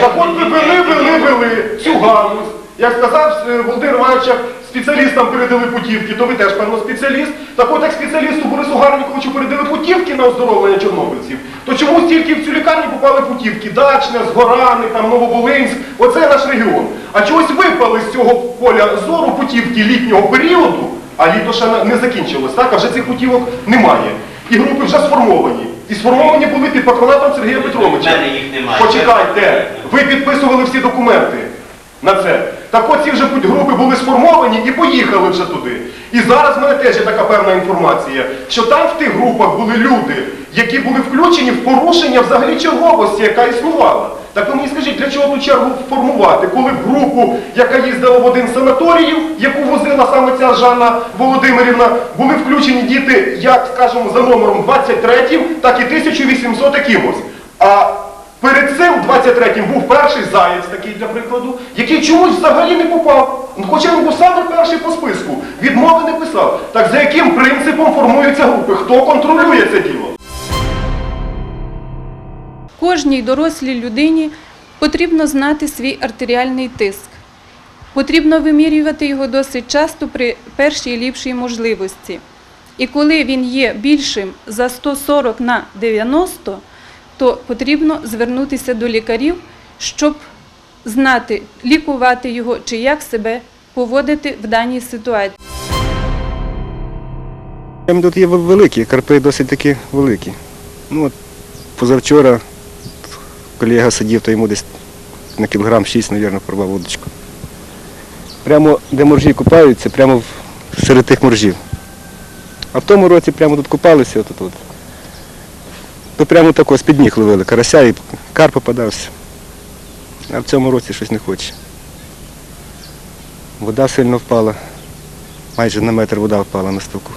Так от ви вели, вели, вели цю галузь. Як сказав е, Володимир Іванович, спеціалістам передали путівки, то ви теж, певно, спеціаліст. Так от як спеціалісту Борису Гарніковичу передали путівки на оздоровлення чорнобильців, то чомусь тільки в цю лікарню попали путівки Дачне, Згорани, там Нововолинськ, оце наш регіон. А чогось випали з цього поля зору путівки літнього періоду, а літо ще не закінчилось, так? А вже цих путівок немає. І групи вже сформовані. І сформовані були під патронатом Сергія Петровича. Почекайте, ви підписували всі документи на це. Так от ці вже групи були сформовані і поїхали вже туди. І зараз в мене теж є така певна інформація, що там в тих групах були люди, які були включені в порушення взагалі черговості, яка існувала. Так ви мені скажіть, для чого ту чергу формувати, коли в групу, яка їздила в один з санаторіїв, яку возила саме ця Жанна Володимирівна, були включені діти, як скажімо, за номером 23, так і 1800 якимось. А Перед цим 23-м був перший заєць такий для прикладу, який чомусь взагалі не попав. Ну, Хоча він був саме перший по списку. Відмови не писав. Так за яким принципом формуються групи? Хто контролює це діло? Кожній дорослій людині потрібно знати свій артеріальний тиск. Потрібно вимірювати його досить часто при першій ліпшій можливості. І коли він є більшим за 140 на 90, то потрібно звернутися до лікарів, щоб знати, лікувати його чи як себе поводити в даній ситуації. Тут є великі, карпи досить таки великі. Ну от позавчора колега сидів, то йому десь на кілограм 6, мабуть, порвав вудочку. Прямо де моржі купаються, прямо серед тих моржів. А в тому році прямо тут купалися, от. То прямо тако з-під ніг ловили карася і карп попадався. А в цьому році щось не хоче. Вода сильно впала. Майже на метр вода впала на ставку.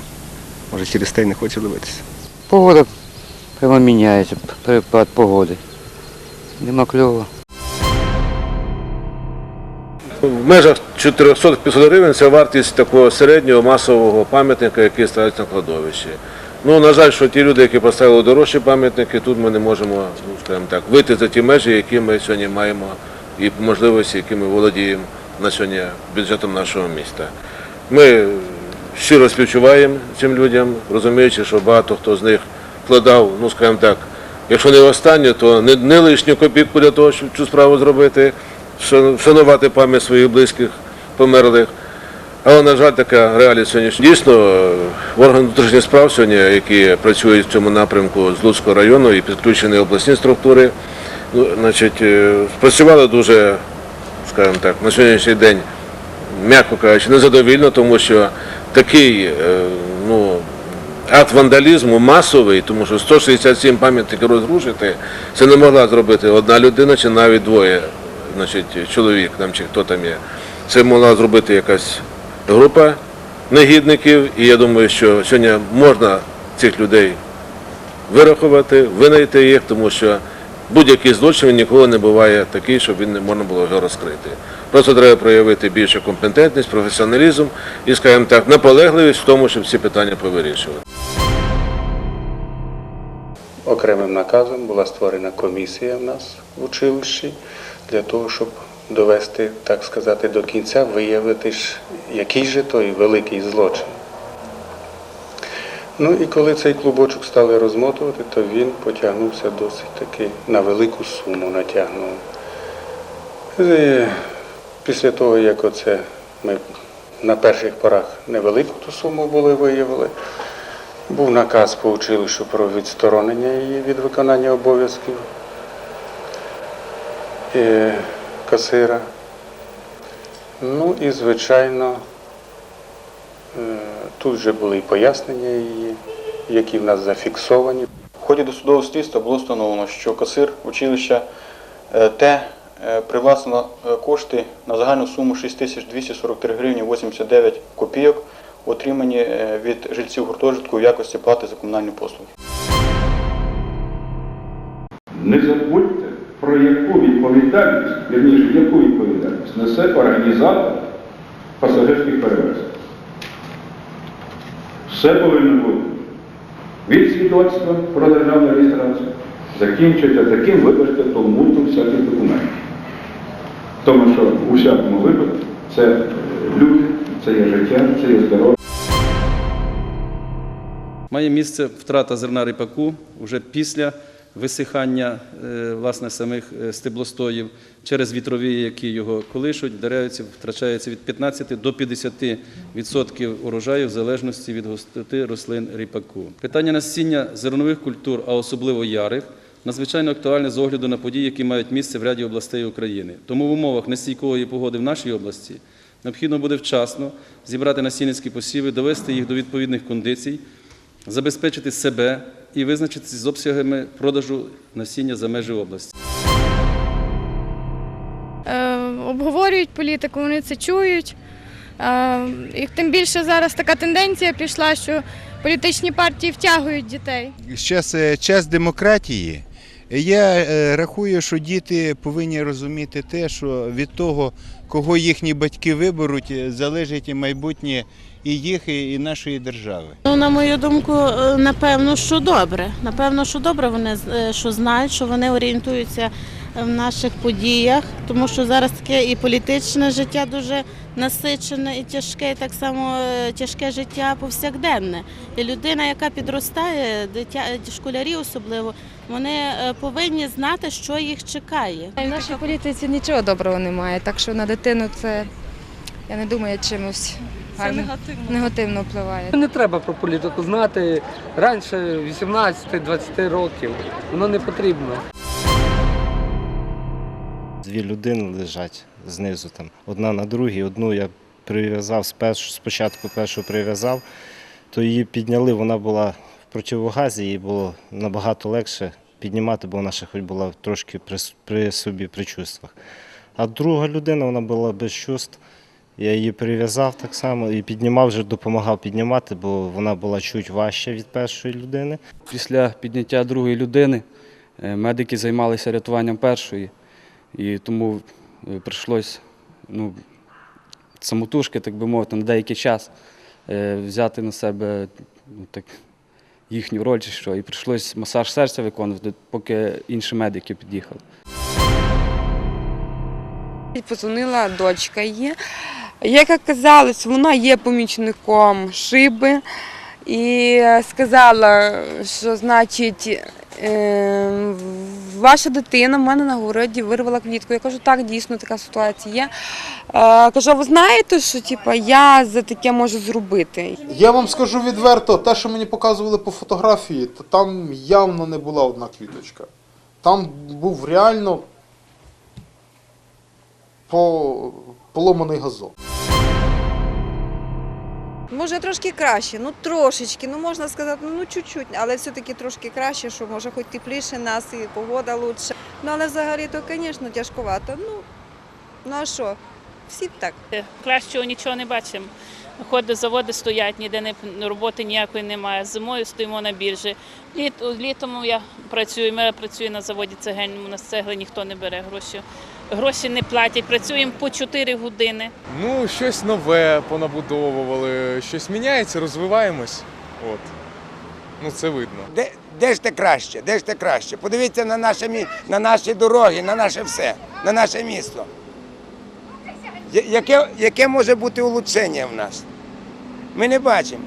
Може через те й не хоче ловитися. Погода прямо міняється, перепад погоди. Нема кльово. В межах 400-500 гривень це вартість такого середнього масового пам'ятника, який ставиться на кладовищі. Ну, на жаль, що ті люди, які поставили дорожчі пам'ятники, тут ми не можемо, ну, скажімо так, вийти за ті межі, які ми сьогодні маємо, і можливості, які ми володіємо на сьогодні бюджетом нашого міста. Ми щиро співчуваємо цим людям, розуміючи, що багато хто з них вкладав, ну скажімо так, якщо не останнє, то не, не лишню копійку для того, щоб цю справу зробити, вшанувати пам'ять своїх близьких померлих. Але, на жаль, така реалія сьогодні. Дійсно, е, органи внутрішніх справ сьогодні, які працюють в цьому напрямку з Луцького району і підключені обласні структури, ну, значить, е, спрацювали дуже, скажімо так, на сьогоднішній день, м'яко кажучи, незадовільно, тому що такий е, ну, акт вандалізму масовий, тому що 167 пам'ятників розрушити, це не могла зробити одна людина чи навіть двоє, значить, чоловік там чи хто там є. Це могла зробити якась група негідників, і я думаю, що сьогодні можна цих людей вирахувати, винайти їх, тому що будь-який злочин ніколи не буває такий, щоб він не можна було його розкрити. Просто треба проявити більше компетентність, професіоналізм і, скажімо так, наполегливість в тому, щоб ці питання повирішувати. Окремим наказом була створена комісія в нас в училищі для того, щоб довести, так сказати, до кінця, виявити, ж, який же той великий злочин. Ну і коли цей клубочок стали розмотувати, то він потягнувся досить таки на велику суму натягнув. І Після того, як оце ми на перших порах невелику ту суму були виявили, був наказ по училищу про відсторонення її від виконання обов'язків е, касира. Ну і, звичайно, е, тут вже були і пояснення її, які в нас зафіксовані. В ході досудового слідства було встановлено, що касир училища е, Т привласнено е, кошти на загальну суму 6243 гривні 89 копійок, отримані е, від жильців гуртожитку в якості плати за комунальні послуги. Не забудьте, про яку відповідальність, вірніше, яку відповідальність несе організатор пасажирських перевезень. Все повинно бути від свідоцтва про державну реєстрацію, закінчується таким, вибачте, толмутом всяких документів. Тому що у всякому випадку це е, люди, це є життя, це є здоров'я. Має місце втрата зерна ріпаку вже після висихання е, власне самих е, стеблостоїв через вітрові, які його колишуть, деревці втрачається від 15 до 50 відсотків урожаю в залежності від густоти рослин ріпаку. Питання насіння зернових культур, а особливо ярих, надзвичайно актуальне з огляду на події, які мають місце в ряді областей України. Тому в умовах нестійкої погоди в нашій області необхідно буде вчасно зібрати насінницькі посіви, довести їх до відповідних кондицій, забезпечити себе і визначитися з обсягами продажу насіння за межі області. Е, обговорюють політику, вони це чують. Е, і тим більше зараз така тенденція пішла, що політичні партії втягують дітей. Зараз е, час демократії. Я е, рахую, що діти повинні розуміти те, що від того, кого їхні батьки виберуть, е, залежить і майбутнє і їх, і нашої держави. Ну, на мою думку, е, напевно, що добре. Напевно, що добре вони що знають, що вони орієнтуються в наших подіях, тому що зараз таке і політичне життя дуже насичене і тяжке, і так само тяжке життя повсякденне. І людина, яка підростає, дитя школярі особливо, вони е, повинні знати, що їх чекає. В нашій політиці нічого доброго немає, так що на дитину це, я не думаю, чимось гарно, негативно. негативно впливає. Не треба про політику знати раніше 18-20 років. Воно не потрібно. Дві людини лежать знизу там, одна на другій, одну я прив'язав спершу, спочатку першу прив'язав, то її підняли, вона була в противогазі, їй було набагато легше піднімати, бо вона ще хоч була трошки при, при собі при чувствах. А друга людина, вона була без чувств. Я її прив'язав так само і піднімав, вже допомагав піднімати, бо вона була чуть важча від першої людини. Після підняття другої людини е, медики займалися рятуванням першої, і тому е, прийшлось ну, самотужки, так би мовити, на деякий час е, взяти на себе ну, так, їхню роль чи що. І прийшлось масаж серця виконувати, поки інші медики під'їхали. Позвонила дочка її. Як оказалось, вона є помічником шиби і сказала, що значить. Е, Ваша дитина в мене на городі вирвала квітку. Я кажу, так, дійсно така ситуація є. Кажу, «А ви знаєте, що типа, я за таке можу зробити? Я вам скажу відверто, те, що мені показували по фотографії, то там явно не була одна квіточка. Там був реально по... поломаний газон. Може трошки краще, ну трошечки, ну можна сказати, ну чуть-чуть, але все-таки трошки краще, що може хоч тепліше нас і погода лучше. Ну але взагалі то, звісно, тяжковато. Ну, ну а що? Всі так. Кращого нічого не бачимо. Ходи, заводи стоять, ніде не, роботи ніякої немає. Зимою стоїмо на біржі. Літ, літом я працюю, ми працюю на заводі цегельному, на цегли ніхто не бере гроші. Гроші не платять, працюємо по 4 години. Ну, щось нове понабудовували, щось міняється, розвиваємось. От. Ну, це видно. Де, де ж те краще? Де ж те краще? Подивіться на, наше, мі- на наші дороги, на наше все, на наше місто. Я- Яке, яке може бути улучшення в нас? Ми не бачимо.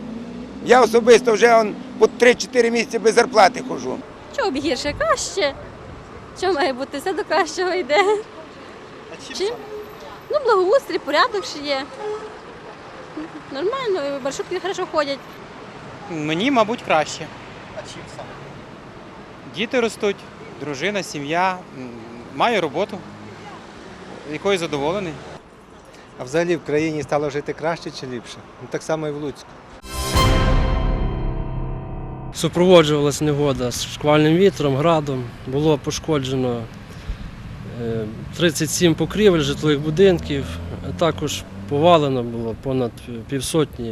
Я особисто вже он, по 3-4 місяці без зарплати хожу. Чого б гірше? Краще. Що має бути? Все до кращого йде. Чим? Ну, благоустрій, порядок ще є. Нормально, маршрутки хорошо ходять. Мені, мабуть, краще. А чим саме? Діти ростуть, дружина, сім'я, маю роботу, якою задоволений. А взагалі в країні стало жити краще чи ліпше? Ну, так само і в Луцьку. Супроводжувалась негода з шквальним вітром, градом. Було пошкоджено 37 покрівель житлових будинків, а також повалено було понад півсотні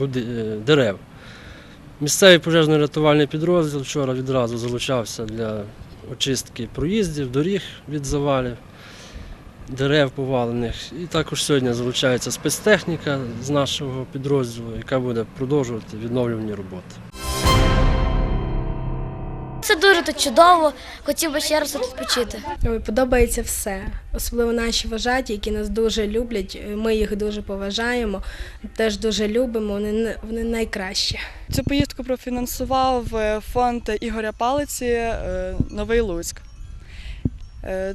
е, е, дерев. Місцевий пожежно-рятувальний підрозділ вчора відразу залучався для очистки проїздів, доріг від завалів, дерев повалених. І також сьогодні залучається спецтехніка з нашого підрозділу, яка буде продовжувати відновлювані роботи. Це дуже то чудово. Хотів би ще раз тут відпочити. Ой, подобається все, особливо наші вважаті, які нас дуже люблять. Ми їх дуже поважаємо, теж дуже любимо. Вони вони найкращі. Цю поїздку профінансував е, фонд Ігоря Палиці е, Новий Луцьк. Е,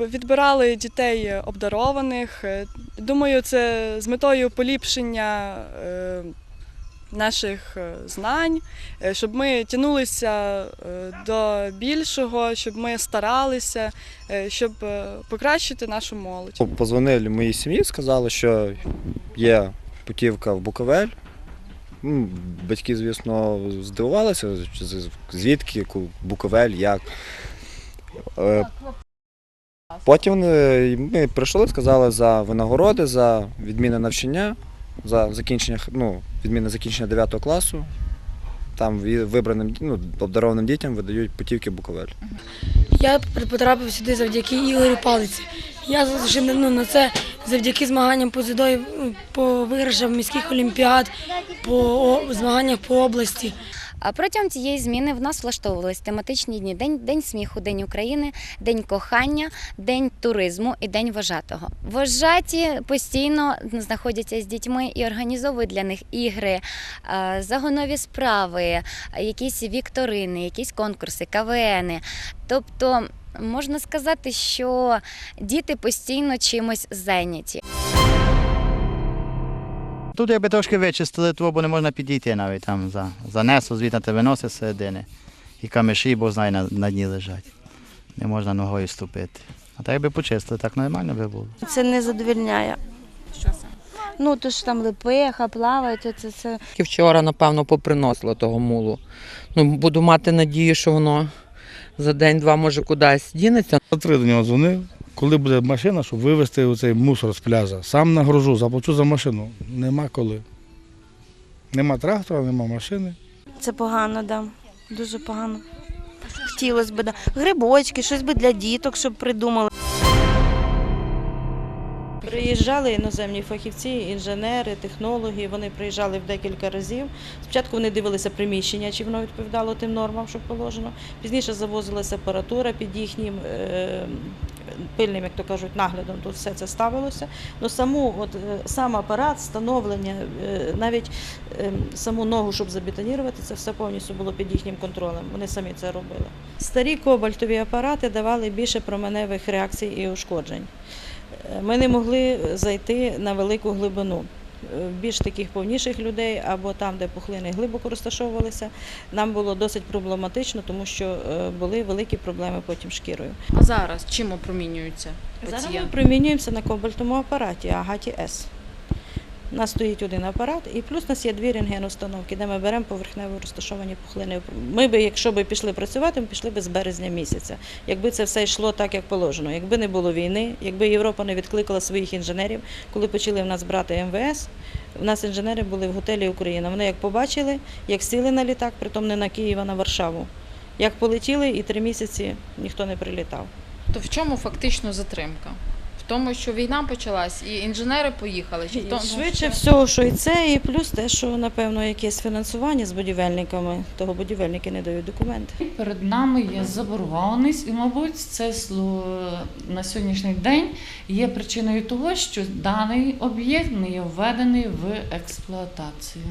Відбирали дітей обдарованих. Е, Думаю, це з метою поліпшення е, наших е, знань, е, щоб ми тягнулися е, до більшого, щоб ми старалися, щоб покращити нашу молодь. Позвонили моїй сім'ї, сказали, що є путівка в Буковель. Батьки, звісно, здивувалися, звідки, Буковель, як. Потім ми прийшли, сказали за винагороди, за відмінне навчання, за закінчення, ну, відмінне закінчення 9 класу. Там вибраним ну, обдарованим дітям видають путівки Буковель. Я потрапив сюди завдяки Ігорю Палиці. Я заслужив ну, на це завдяки змаганням по дзюдо, ну, по виграшам міських олімпіад, по змаганнях по області. А протягом цієї зміни в нас влаштовувались тематичні дні: День, День сміху, День України, День кохання, День туризму і День вожатого. Вожаті постійно знаходяться з дітьми і організовують для них ігри, е, загонові справи, якісь вікторини, якісь конкурси, КВНи. Тобто можна сказати, що діти постійно чимось зайняті. Тут якби трошки вичистили, то бо не можна підійти навіть там за, занесло, звідти те виносить з середини. І камеші, бо знає, на, на дні лежать. Не можна ногою ступити. А так якби почистили, так нормально би було. Це не задовільняє. Що це? Ну, то ж там липеха, плавають, оце це. Тільки вчора, напевно, поприносило того мулу. Ну, буду мати надію, що воно за день-два може кудись дінеться. Три до нього дзвонив, коли буде машина, щоб вивезти оцей мусор з пляжа. Сам нагружу, заплачу за машину. Нема коли. Нема трактора, нема машини. Це погано, да. Дуже погано. Хотілося б, да. Грибочки, щось би для діток, щоб придумали. Приїжджали іноземні фахівці, інженери, технологи. Вони приїжджали в декілька разів. Спочатку вони дивилися приміщення, чи воно відповідало тим нормам, що положено. Пізніше завозилася апаратура під їхнім е, пильним, як то кажуть, наглядом. Тут все це ставилося. Но саму, от е, сам апарат, встановлення, е, навіть е, саму ногу, щоб забетонірувати, це все повністю було під їхнім контролем. Вони самі це робили. Старі кобальтові апарати давали більше променевих реакцій і ушкоджень. Е, Ми не могли зайти на велику глибину. Більш таких повніших людей або там, де пухлини глибоко розташовувалися, нам було досить проблематично, тому що е, були великі проблеми потім шкірою. А зараз чим опромінюються Зараз ми опромінюємося на кобальтовому апараті Агаті С. У нас стоїть один апарат, і плюс у нас є дві рентгеноустановки, де ми беремо поверхнево розташовані пухлини. Ми би, якщо б пішли працювати, ми пішли б з березня місяця. Якби це все йшло так, як положено. Якби не було війни, якби Європа не відкликала своїх інженерів, коли почали в нас брати МВС, у нас інженери були в готелі Україна. Вони як побачили, як сіли на літак, притом не на Київ, а на Варшаву. Як полетіли, і три місяці ніхто не прилітав. То в чому фактично затримка? Тому, що війна почалась і інженери поїхали? Чи в тому, Швидше що... всього, що і це, і плюс те, що напевно якесь фінансування з будівельниками, того будівельники не дають документи. Перед нами є заборгованість, і, мабуть, це на сьогоднішній день є причиною того, що даний об'єкт не є введений в експлуатацію.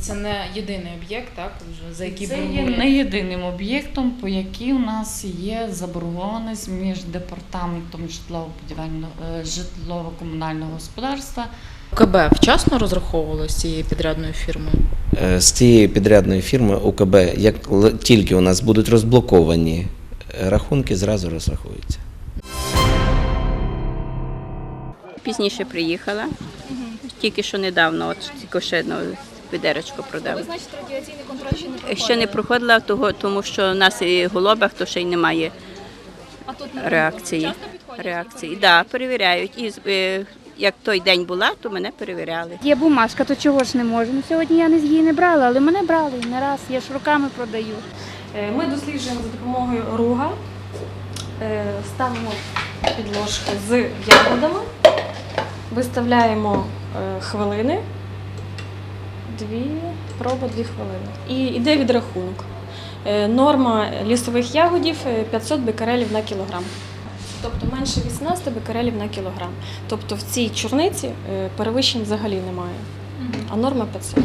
Це не єдиний об'єкт, так? Вже за який Це є не єдиним об'єктом, по якій у нас є заборгованість між департаментом житлово-будівельного е, житлово-комунального господарства КБ вчасно розраховувало з цією підрядною фірмою? Е, З цієї підрядної фірми УКБ, як тільки у нас будуть розблоковані е, рахунки, зразу розрахуються. Пізніше приїхала. Тільки що недавно, от тільки ще відеречко продав. Значить, радіаційний контроль ще не проходили? Ще не проходила того, тому що в нас і в голубах, то ще й немає А тут не реакції. Часто підходять? Реакції, да, перевіряють. І е, як той день була, то мене перевіряли. Є бумажка, то чого ж не можу? Ну, сьогодні я не її не брала, але мене брали не раз. Я ж руками продаю. Е, Ми досліджуємо за допомогою руга, е, ставимо підложку з ягодами, виставляємо е, хвилини, дві, проба дві хвилини. І йде відрахунок. Е, Норма лісових ягодів е, 500 бекерелів на кілограм. Тобто менше 18 бекерелів на кілограм. Тобто в цій чорниці е, перевищень взагалі немає, а норма 500.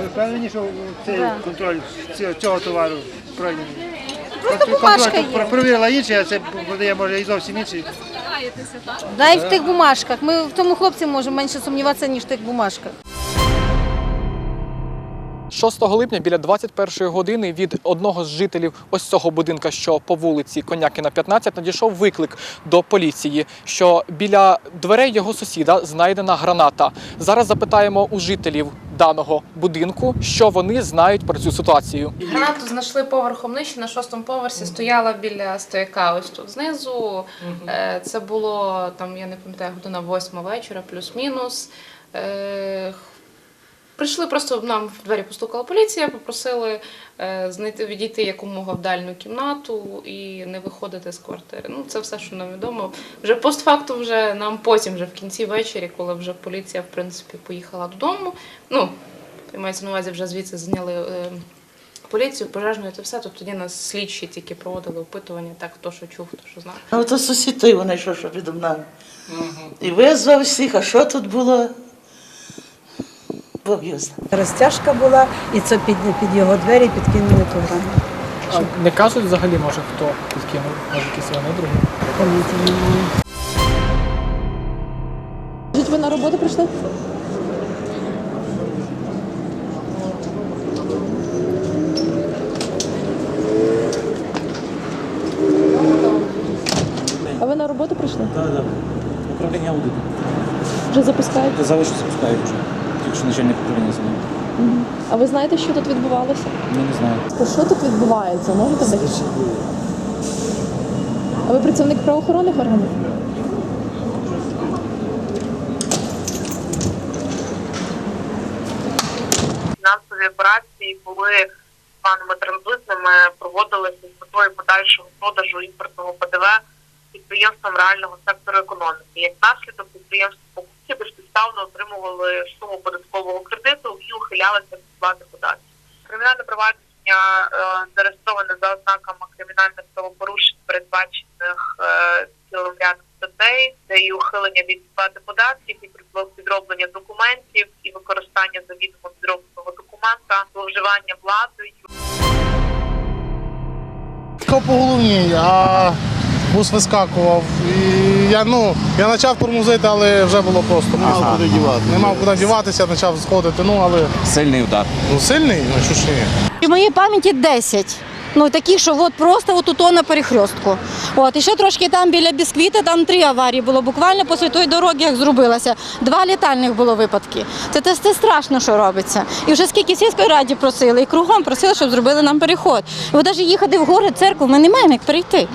Ви впевнені, що цей Да. контроль цього- товару пройдений? Просто бумажка тут є. Провірила інший, а це продає може і зовсім інший. Да, і в тих бумажках. Ми в тому хлопці можемо менше сумніватися, ніж в тих бумажках. 6 липня біля 21 години від одного з жителів ось цього будинка, що по вулиці Конякіна 15, надійшов виклик до поліції, що біля дверей його сусіда знайдена граната. Зараз запитаємо у жителів даного будинку, що вони знають про цю ситуацію. Гранату знайшли поверхом нижче, на шостому поверсі стояла біля стояка ось тут знизу. Е, Це було там, я не пам'ятаю, година восьма вечора, плюс-мінус. Прийшли просто нам в двері постукала поліція, попросили е, знайти відійти якомога в дальню кімнату і не виходити з квартири. Ну це все, що нам відомо. Вже постфакту, вже нам потім, вже в кінці ввечері, коли вже поліція в принципі поїхала додому. Ну мається на увазі, вже звідси зняли е, поліцію, пожежну і це все. Тобто тоді нас слідчі тільки проводили опитування, так хто що чув, хто що знав. Ну, то сусід той вони що, що відо мною. І визвав всіх, а що тут було? Знає. Розтяжка була, і це під, під його двері підкинули ту гранату. Не кажуть взагалі, може хто підкинув, може якісь вони другі. Поняття немає. Ви на роботу прийшли? А ви на роботу прийшли? Так, так. Управління аудиту. Вже запускаєте? Казали, що запускають вже. Тільки що начальник управління за ним. А ви знаєте, що тут відбувалося? Ну, не знаю. То що тут відбувається? Можете дати? А ви працівник правоохоронних органів? фінансові операції були з планами транзитними, проводилися з метою подальшого продажу імпортного ПДВ підприємствам реального сектору економіки. Як наслідок підприємства покупці безпідставно отримували суму податкового кредиту і ухилялися від сплати податків. Кримінальне провадження е, зареєстроване за ознаками кримінальних правопорушень, передбачених е, цілим рядом статей, це і ухилення від сплати податків, і підроб- підроблення документів, і використання завідомо підробленого документа, зловживання владою. По головній, а бус вискакував. І я, ну, я почав тормозити, але вже було просто. Не мав куди діватися. Не мав куди діватися, почав сходити, ну але. Сильний удар. Ну сильний, ну що ж ні. В моїй пам'яті 10. Ну такі, що от просто от тут на перехрестку. От і ще трошки там біля бісквіта, там три аварії було. Буквально після тої дороги, як зробилася. Два літальних було випадки. Це, це, це страшно, що робиться. І вже скільки сільської раді просили, і кругом просили, щоб зробили нам переход. От навіть їхати в гори, церкву, ми не маємо як перейти.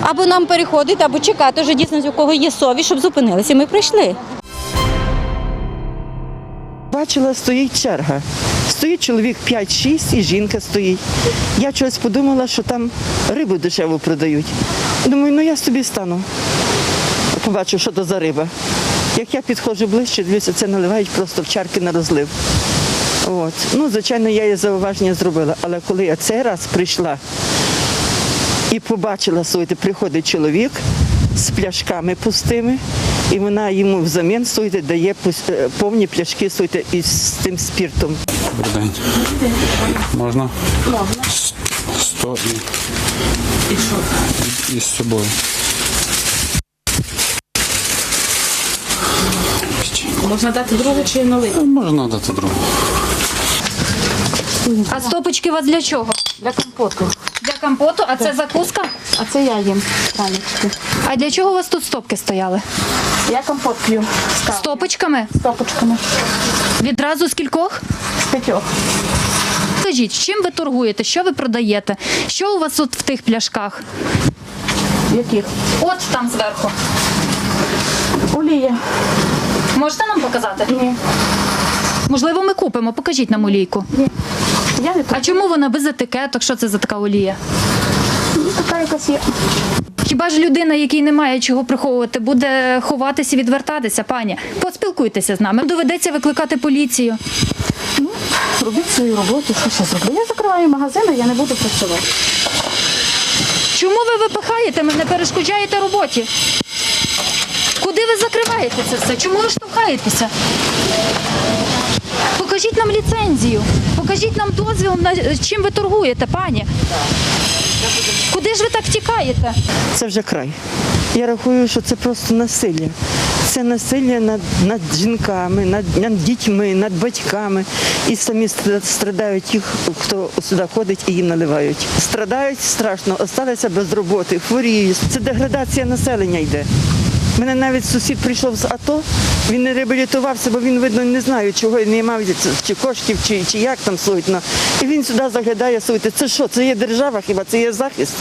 Або нам переходити, або чекати, вже дійсно, у кого є совість, щоб зупинилися. Ми прийшли. Бачила, стоїть черга. Стоїть чоловік 5-6 і жінка стоїть. Я щось подумала, що там рибу дешево продають. Думаю, ну я собі стану. Побачу, що то за риба. Як я підходжу ближче, дивлюся, це наливають просто в чарки на розлив. От. Ну, звичайно, я її зауваження зробила. Але коли я цей раз прийшла і побачила, слухайте, приходить чоловік з пляшками пустими, і вона йому взамін слухайте, дає е, повні пляшки слухайте, із тим спіртом. Добрий день. Можна? Можна. Сто і, і, і з собою. Можна дати другу чи налити? Можна дати другу. А стопочки у вас для чого? Для компоту. Для компоту, а це закуска? А це я їм. А для чого у вас тут стопки стояли? Я компот п'ю. Стопочками? Стопочками. Відразу з кількох? З п'ятьох. Скажіть, чим ви торгуєте? Що ви продаєте? Що у вас тут в тих пляшках? Яких? От там зверху. Олія. Можете нам показати? Ні. Можливо, ми купимо. Покажіть нам олійку. Ні. Я не А чому вона без етикеток? Що це за така олія? Ну, така якась є. Хіба ж людина, якій немає чого приховувати, буде ховатися і відвертатися, пані? Поспілкуйтеся з нами. Доведеться викликати поліцію. Ну, робіть свою роботу, що ще зроблю. Я закриваю магазин, а я не буду працювати. Чому ви випихаєте мене, перешкоджаєте роботі? Куди ви закриваєте це все? Чому ви штовхаєтеся? Покажіть нам ліцензію, покажіть нам дозвіл, на чим ви торгуєте, пані. Куди ж ви так тікаєте? Це вже край. Я рахую, що це просто насилля. Це насилля над, над жінками, над, над дітьми, над батьками. І самі страдають ті, хто сюди ходить і їм наливають. Страдають страшно, осталися без роботи, хворіють. Це деградація населення йде. У мене навіть сусід прийшов з АТО, він не реабілітувався, бо він, видно, не знає, чого не мав чи коштів, чи, чи як там слухать. І він сюди заглядає, слухайте, це що? Це є держава хіба? Це є захист?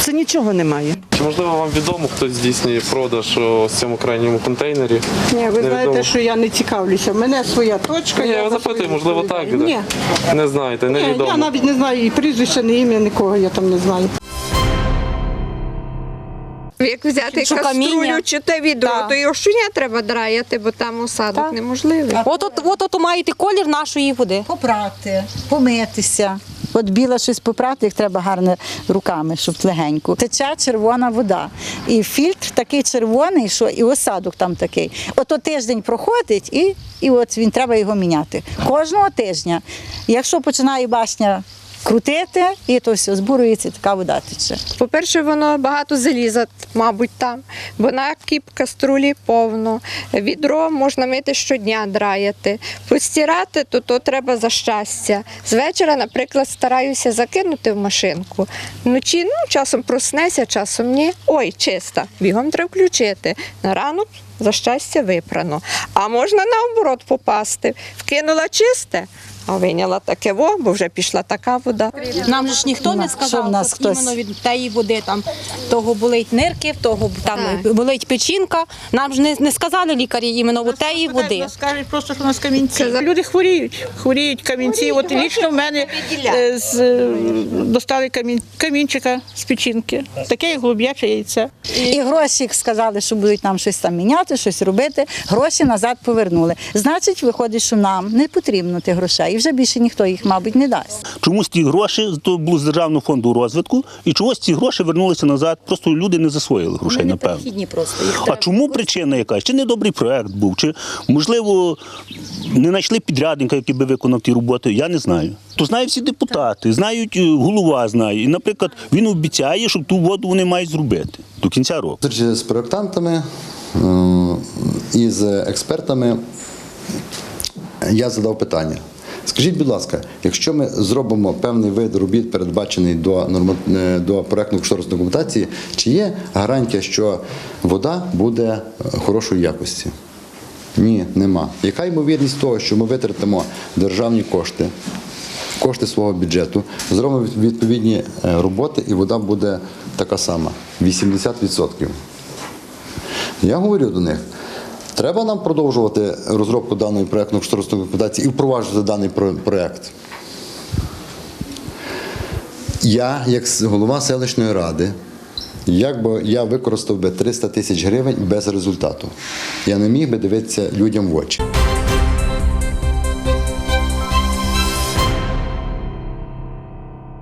Це нічого немає. Чи можливо вам відомо, хто здійснює продаж у цьому крайньому контейнері? Ні, ви знаєте, що я не цікавлюся. У мене своя точка. Ні, я за запитую, свою можливо, так. Ні, Не знаєте, ні, невідомо. я навіть не знаю і прізвища, ні ім'я, нікого я там не знаю. Як взяти Що, каструлю каміння? чи те відро, Так. то його щодня треба драяти, бо там осадок неможливий. От от, от, от маєте колір нашої води. Попрати, помитися. От біле щось попрати, їх треба гарно руками, щоб легенько. Тече червона вода. І фільтр такий червоний, що і осадок там такий. Ото тиждень проходить, і, і от він треба його міняти. Кожного тижня. Якщо починає башня крутити, і то все збурується, така вода тече. По-перше, воно багато заліза, мабуть, там, бо на кіп каструлі повно. Відро можна мити щодня драяти. Постирати, то то треба за щастя. З вечора, наприклад, стараюся закинути в машинку. Вночі ну, часом проснеся, часом ні. Ой, чиста. Бігом треба включити. На ранок за щастя випрано. А можна наоборот попасти. Вкинула чисте, а виняла таке во, бо вже пішла така вода. Нам же ж ніхто не Що сказав, в нас хтось- іменно від тієї води там того болить нирки, того там болить печінка. Нам ж не, не сказали лікарі іменно від тієї води. Скажуть просто, що у нас камінці. Люди хворіють, хворіють камінці. От лічно в мене е, з, достали камін, камінчика з печінки. Таке як голуб'яче яйце. І гроші сказали, що будуть нам щось там міняти, щось робити. Гроші назад повернули. Значить, виходить, що нам не потрібно тих грошей. Вже більше ніхто їх, мабуть, не дасть. Чомусь ті гроші то було з державного фонду розвитку, і чогось ці гроші вернулися назад. Просто люди не засвоїли грошей, напевно. Необхідні просто їх А чому причина якась? Чи недобрий проект був, чи можливо не знайшли підрядника, який би виконав ті роботи? Я не знаю. То знають всі депутати, знають е, голова знає. І, наприклад, він обіцяє, що ту воду вони мають зробити до кінця року. Зустрічі з проєктантами е, і з експертами я задав питання. Скажіть, будь ласка, якщо ми зробимо певний вид робіт, передбачений до, норма... е, до проєктно кошторисної документації, чи є гарантія, що вода буде е, хорошої якості? Ні, нема. Яка ймовірність того, що ми витратимо державні кошти, кошти свого бюджету, зробимо відповідні е, роботи, і вода буде така сама 80%. Я говорю до них. Треба нам продовжувати розробку даної проєктної кошторисної документації і впроваджувати даний проєкт. Я, як голова селищної ради, як би я використав би 300 тисяч гривень без результату. Я не міг би дивитися людям в очі.